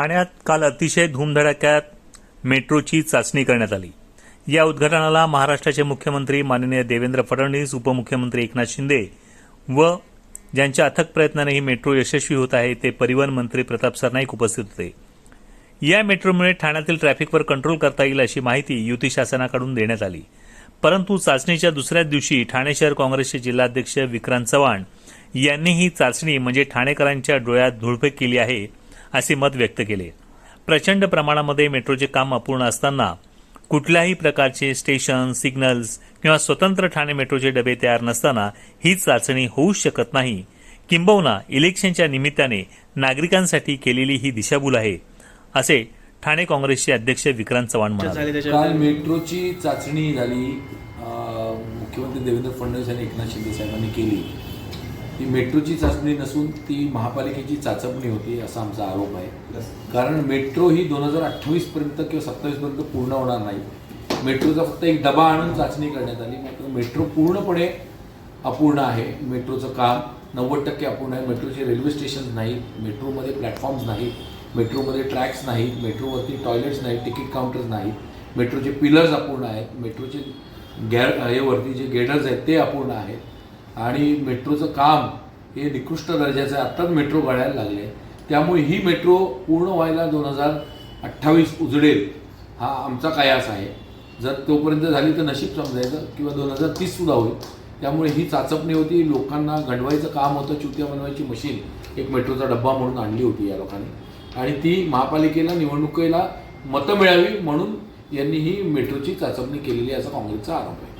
ठाण्यात काल अतिशय धूमधडाक्यात मेट्रोची चाचणी करण्यात आली. या उद्घाटनाला महाराष्ट्राचे मुख्यमंत्री माननीय देवेंद्र फडणवीस उपमुख्यमंत्री एकनाथ शिंदे व ज्यांच्या अथक प्रयत्नाने ही मेट्रो यशस्वी होत आहे ते परिवहन मंत्री प्रताप सरनाईक उपस्थित होते. या मेट्रोमुळे ठाण्यातील ट्रॅफिकवर कंट्रोल करता येईल अशी माहिती युती शासनाकडून देण्यात आली. परंतु चाचणीच्या दुसऱ्याच दिवशी ठाणे शहर काँग्रेसचे जिल्हाध्यक्ष विक्रांत चव्हाण यांनी ही चाचणी म्हणजे ठाणेकरांच्या डोळ्यात धुळफेक केली आहे असे मत व्यक्त केले. प्रचंड प्रमाणामध्ये मेट्रोचे काम अपूर्ण असताना कुठल्याही प्रकारचे स्टेशन सिग्नल्स किंवा स्वतंत्र ठाणे मेट्रोचे डबे तयार नसताना ही चाचणी होऊच शकत नाही. किंबहुना इलेक्शनच्या निमित्ताने नागरिकांसाठी केलेली ही दिशाभूल आहे असे ठाणे काँग्रेसचे अध्यक्ष विक्रांत चव्हाण म्हणाले. काल मेट्रोची चाचणी झाली मुख्यमंत्री देवेंद्र फडणवीस आणि एकनाथ शिंदे साहेबांनी केली. ती मेट्रोची चाचणी नसून ती महापालिकेची चाचपणी होती असा आमचा आरोप आहे. कारण मेट्रो ही दोन हजार अठ्ठावीसपर्यंत किंवा सत्तावीसपर्यंत पूर्ण होणार नाही. मेट्रोचा फक्त एक डबा आणून चाचणी करण्यात आली. मात्र मेट्रो पूर्णपणे अपूर्ण आहे. मेट्रोचं काम नव्वद टक्के अपूर्ण आहे. मेट्रोचे रेल्वे स्टेशन्स नाहीत मेट्रोमध्ये प्लॅटफॉर्म्स नाहीत. मेट्रोमध्ये ट्रॅक्स नाहीत. मेट्रोवरती टॉयलेट्स नाहीत. तिकीट काउंटर्स नाहीत. मेट्रोचे पिलर्स अपूर्ण आहेत. मेट्रोचे गॅर हे वरती जे गेटर्स आहेत ते अपूर्ण आहेत. आणि मेट्रोचं काम हे निकृष्ट दर्जाचं आहे. आत्ताच मेट्रो गळायला लागले. त्यामुळे ही मेट्रो पूर्ण व्हायला दोन हजार अठ्ठावीस उजडेल हा आमचा कयास आहे. जर तोपर्यंत झाली तर नशीब समजायचं किंवा दोन हजार तीससुद्धा होईल. त्यामुळे ही चाचपणी होती. लोकांना गंडवायचं काम होतं. चुत्या बनवायची मशीन एक मेट्रोचा डब्बा म्हणून आणली होती या लोकांनी. आणि ती महापालिकेला निवडणुकीला मतं मिळावी म्हणून यांनी ही मेट्रोची चाचपणी केलेली असा काँग्रेसचा आरोप आहे.